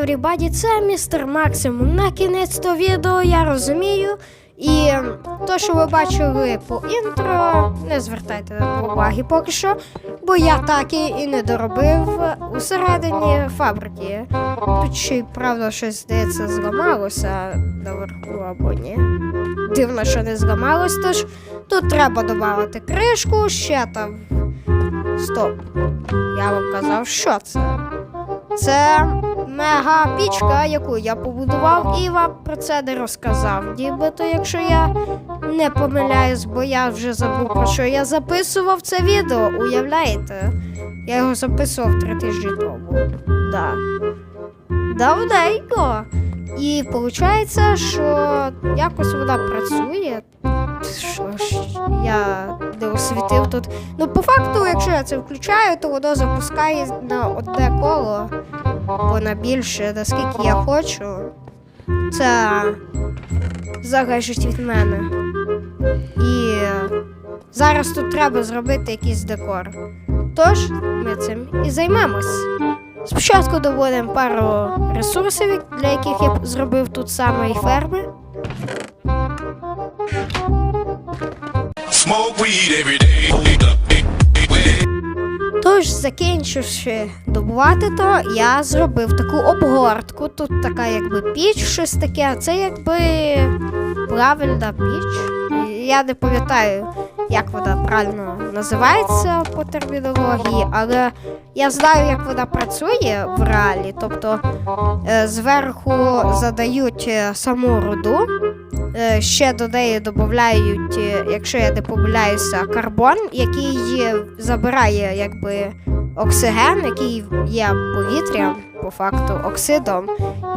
Everybody, це містер Максимум. На кінець то відео я розумію. І то, що ви бачили по інтро, не звертайте уваги поки що, бо я так і не доробив усередині фабрики. Тут ще й правда щось здається зламалося наверху або ні. Дивно, що не зламалось, тож тут треба додати кришку, ще там. Стоп. Я вам казав, що це? Це мега пічка, яку я побудував, і вам про це не розказав. Нібито, якщо я не помиляюсь, бо я вже забув про що я записував це відео, уявляєте? Я його записував три тижні тому. Да. Давненько. І виходить, що якось вона працює. Що ж, я не освітив тут. Ну, по факту, якщо я це включаю, то воно запускає на одне коло, або на більше, наскільки я хочу. Це залежить від мене. І зараз тут треба зробити якийсь декор. Тож ми цим і займемось. Спочатку доводимо пару ресурсів, для яких я зробив тут саме ферми. Smoke weed every day. Тож, закінчивши добувати то, я зробив таку обгортку. Тут така якби піч, щось таке. Це якби правильна піч. Я не пам'ятаю, як вона правильно називається по термінології, але я знаю, як вона працює в реалі. Тобто е, зверху задають е, саму руду, е, ще до неї додають, якщо я не помиляюся, карбон, який забирає якби оксиген, який є повітрям, по факту, оксидом.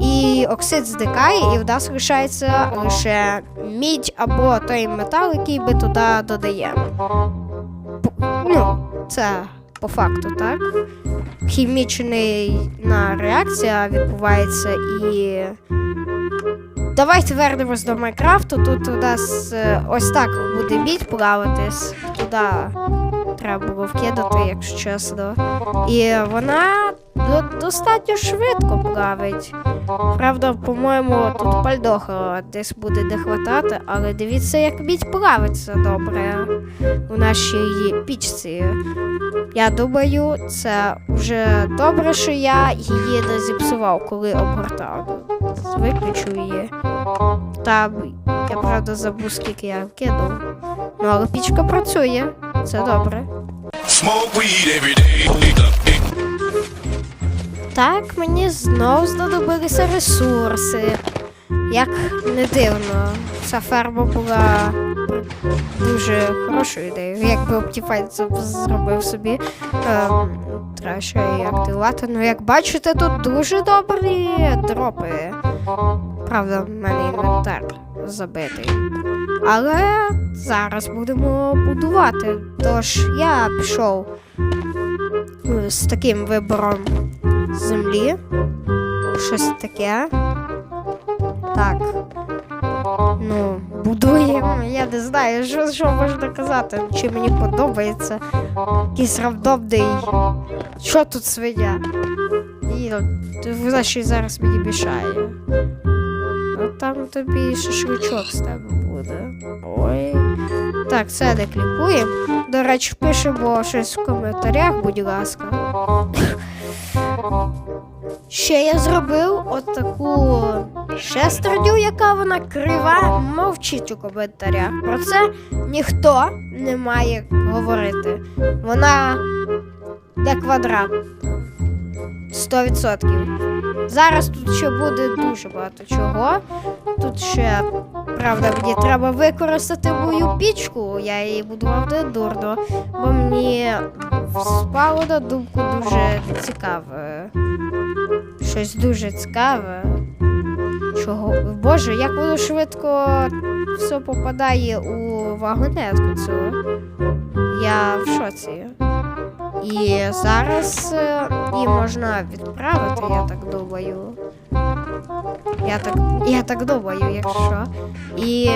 І оксид зникає, і в нас лишається лише мідь або той метал, який ми туди додаємо. Ну, це по факту, так? Хімічна реакція відбувається і. Давайте вернемось до Майнкрафту. Тут у нас е, ось так буде мідь плаватись. Туди треба було вкидати, якщо чесно. І вона достатньо швидко плавить. Правда, по-моєму, тут пальдоха десь буде не хватати, але дивіться, як мідь плавиться добре у нашій пічці. Я думаю, це вже добре, що я її не зіпсував, коли обгортав. Виключу її. Та я правда забув, скільки я кинув. Ну, але пічка працює. Це добре. Так, мені знов знадобилися ресурси. Як не дивно, ця ферма була дуже хорошою ідеєю. Якби Optifine зробив собі. Ем, треба ще активувати. Ну, як бачите, тут дуже добрі дропи. Правда, в мене інвентар забитий. Але зараз будемо будувати. Тож я пішов з таким вибором землі. Щось таке. Так. Ну, будуємо. Я не знаю, що, що можна казати. Чи мені подобається. Якийсь рандомний. Що тут свиня? І вона ще зараз мені мішає. Там тобі шашличок з тебе буде. Ой. Так, це не клікуємо. До речі, пишемо щось в коментарях, будь ласка. Ще я зробив отаку шестерню, яка вона крива, мовчить у коментарях. Про це ніхто не має говорити. Вона не квадрат. 100%. Зараз тут ще буде дуже багато чого. Тут ще, правда, мені треба використати мою пічку. Я її будував не дурно, бо мені спало на думку дуже цікаве. Щось дуже цікаве. Чого? Боже, як воно швидко все попадає у вагонетку цю. Я в шоці. І зараз е, її можна відправити, я так думаю. Я так, я так думаю, якщо. І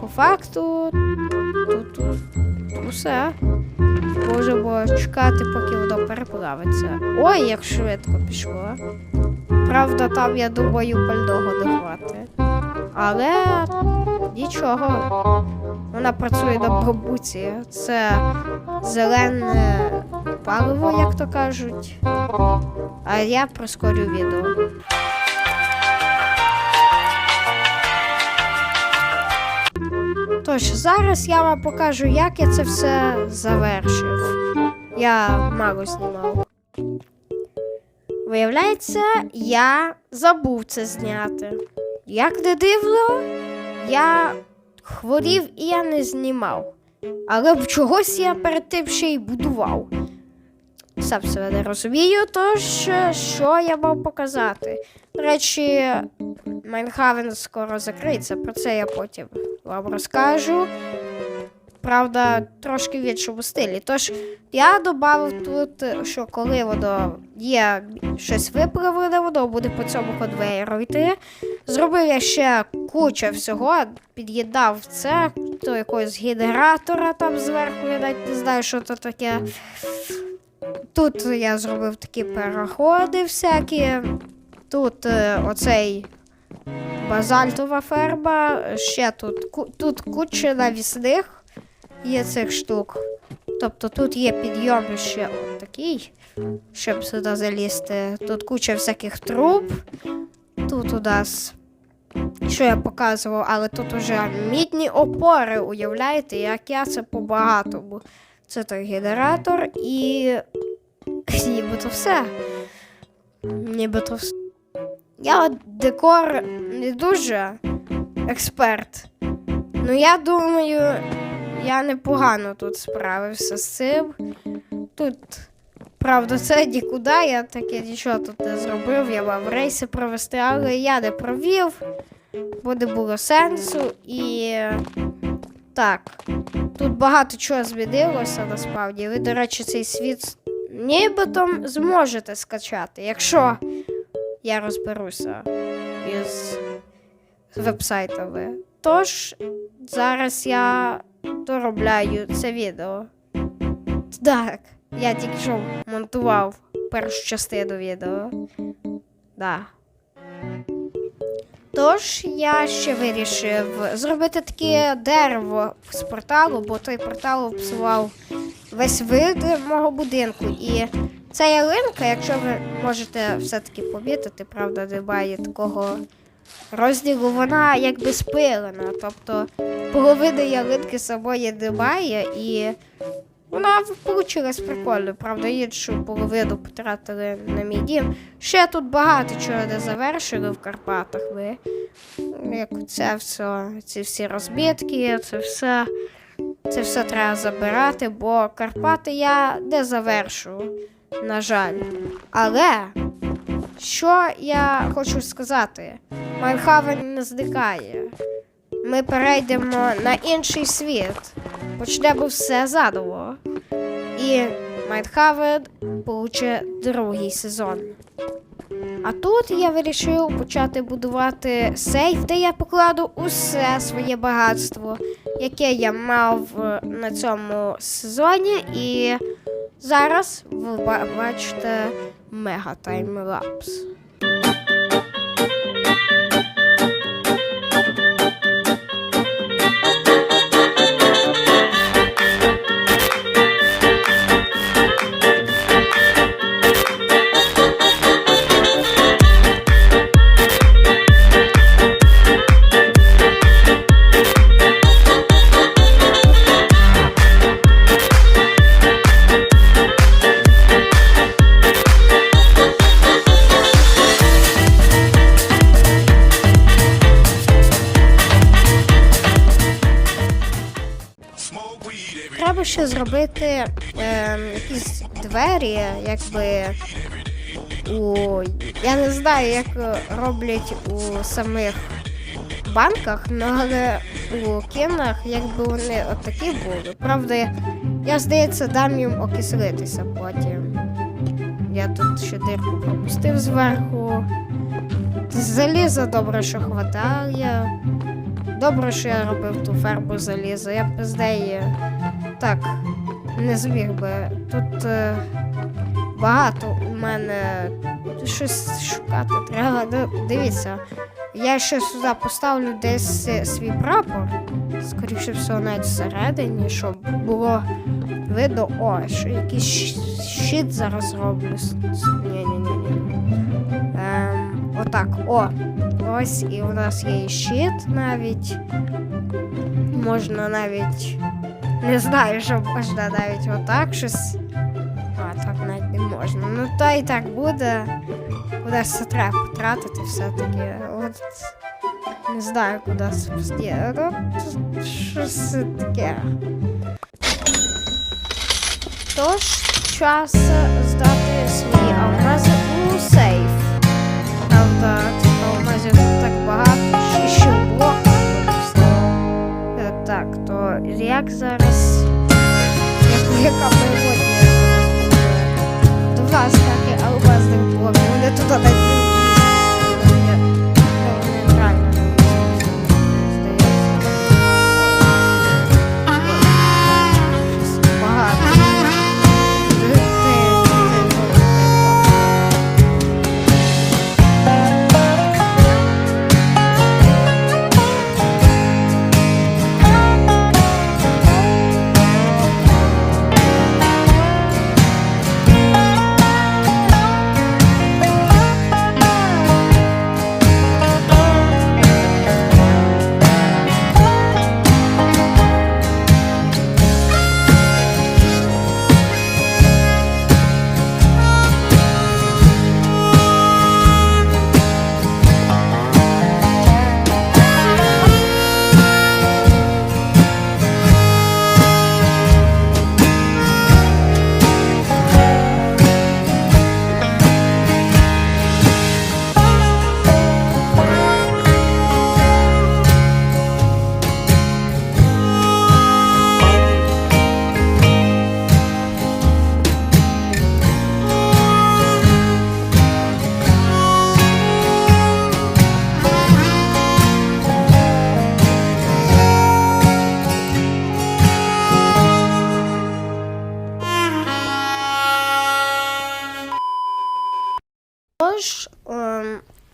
по факту тут, тут усе. Можемо чекати, поки воно переплавиться. Ой, як швидко пішло. Правда, там, я думаю, пального не хватить. Але нічого. Вона працює на бамбуці. Це зелене паливо, як то кажуть. А я прискорю відео. Тож, зараз я вам покажу, як я це все завершив. Я мало знімав. Виявляється, я забув це зняти. Як не дивно, я хворів і я не знімав. Але чогось я перед тим ще й будував. Сам себе не розумію, тож е, що я мав показати. До речі, Майнхавен скоро закриється, про це я потім вам розкажу. Правда, трошки в іншому стилі. Тож я додав тут, що коли воно є щось виправлене, воно буде по цьому конвейеру йти. Зробив я ще куча всього, під'єднав це до якогось генератора там зверху, я навіть не знаю, що це таке. Тут я зробив такі переходи всякі. Тут е, оцей базальтова ферма. Ще тут, ку- тут куча навісних є цих штук. Тобто тут є підйом ще такий, щоб сюди залізти. Тут куча всяких труб. Тут у нас. Що я показував, але тут уже мідні опори, уявляєте, як я це по-багатому. Це той генератор і. Нібито все. Нібито все. Я декор не дуже експерт. Ну, я думаю, я непогано тут справився з цим. Тут, правда, це нікуди, я таке нічого тут не зробив, я мав рейси провести, але я не провів, бо не було сенсу. І так, тут багато чого змінилося насправді. Ви, до речі, цей світ нібито зможете скачати, якщо я розберуся із вебсайтами. Тож зараз я доробляю це відео. Так, я тільки що монтував першу частину відео. Да. Тож я ще вирішив зробити таке дерево з порталу, бо той портал обсував весь вид мого будинку. І ця ялинка, якщо ви можете все-таки помітити, правда, немає такого розділу, вона якби спилена. Тобто половини ялинки самої немає, і вона вийшла прикольно. Правда, іншу половину потратили на мій дім. Ще тут багато чого не завершили в Карпатах. Ми. Як це все, ці всі розбітки, це все. Це все треба забирати, бо Карпати я не завершу, на жаль. Але що я хочу сказати? Майнхавен не зникає. Ми перейдемо на інший світ. Почнемо все заново. І Майнхавен получить другий сезон. А тут я вирішив почати будувати сейф, де я покладу усе своє багатство, яке я мав е, на цьому сезоні. І зараз ви бачите мега таймлапс. Every зробити ем, якісь двері, якби у. Я не знаю, як е, роблять у самих банках, але у кінах, якби вони отакі були. Правда, я, здається, дам їм окислитися потім. Я тут ще дирку пропустив зверху. Заліза добре, що хватає. Добре, що я робив ту ферму заліза. Я б неї так не зміг би. Тут е, багато мене щось шукати треба. Ну, Дивіться, я ще сюди поставлю десь е, свій прапор. Скоріше всього, навіть всередині, щоб було видно, о, що якийсь щит зараз зроблю. Ні-ні-ні. Ем, отак, о. Ось і у нас є і щит навіть. Можна навіть. Не знаю, що можна навіть отак щось. А, так навіть не можна. Ну то і так буде. Куди це треба потратити все-таки. От не знаю, куди це пусти. Ну, щось таке. Тож, час здати свої алмази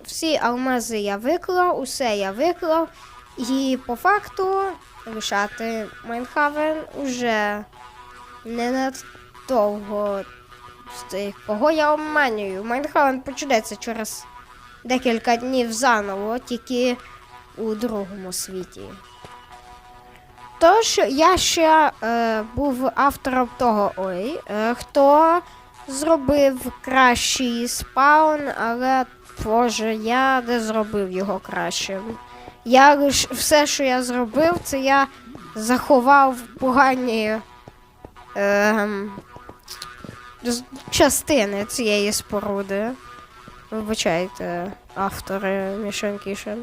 Всі алмази я виклав, усе я виклав. І по факту лишати Майнхавен уже не надовго. З Кого я обманюю? Майнхавен почнеться через декілька днів заново, тільки у другому світі. Тож я ще е, був автором того, ой, е, хто зробив кращий спаун, але боже, я не зробив його кращим. Я лиш все, що я зробив, це я заховав погані з- частини цієї споруди. Вибачайте, автори Kitchen.